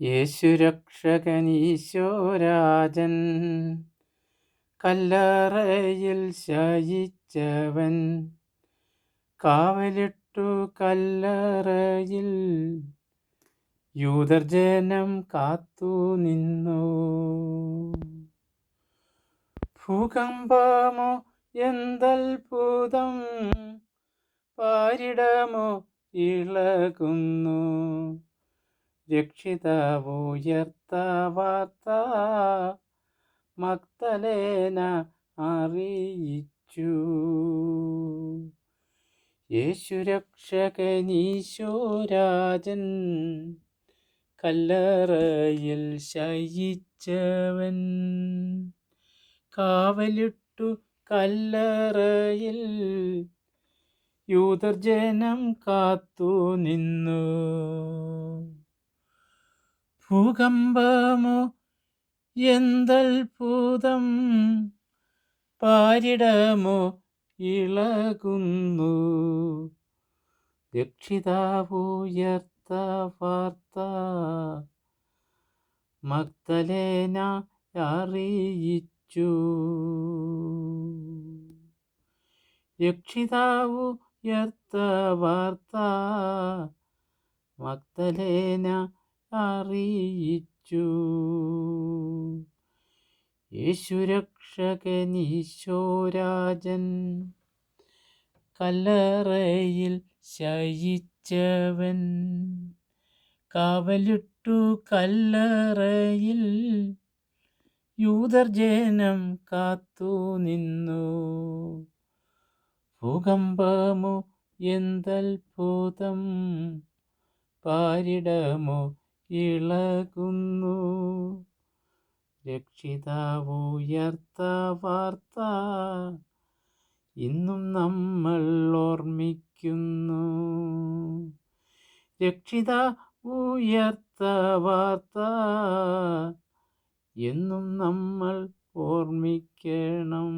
യേശുരക്ഷകനീശോരാജൻ കല്ലറയിൽ ശയിച്ചവൻ കാവലിട്ടു കല്ലറയിൽ യൂതർജനം കാത്തു നിന്നു. ഭൂകമ്പമോ എന്തൽഭുതം പാരിടമോ ഇളകുന്നു. രക്ഷിതാവുയർത്ത വാർത്ത മക്തലേന അറിയിച്ചു. യേശുരക്ഷകനീശോരാജൻ കല്ലറയിൽ ശയിച്ചവൻ. കാവലിട്ടു കല്ലറയിൽ യൂതർജനം കാത്തു നിന്നു. ഭൂകമ്പമോ? എന്തൽഭൂതം പാരിടമോ? ഇളകുന്നു. രക്ഷിതാവുയർത്ത വാർത്ത. മക്തലേന അറിയിച്ചു. രക്ഷിതാവു യർത്ത വാർത്ത. മക്തലേന അറിയിച്ചു. യേശുരക്ഷകനീശോരാജൻ കല്ലറയിൽ ശയിച്ചവൻ. കാവലിട്ടു കല്ലറയിൽ യൂതർജനം കാത്തു നിന്നു. ഭൂകമ്പമോ എന്തൽഭൂതം പാരിടമോ ഇളകുന്നു. രക്ഷിതാവുയർത്ത വാർത്ത. ഇന്നും നമ്മൾ ഓർമ്മിക്കുന്നു. രക്ഷിത ഉയർത്ത വാർത്ത. എന്നും നമ്മൾ ഓർമ്മിക്കണം.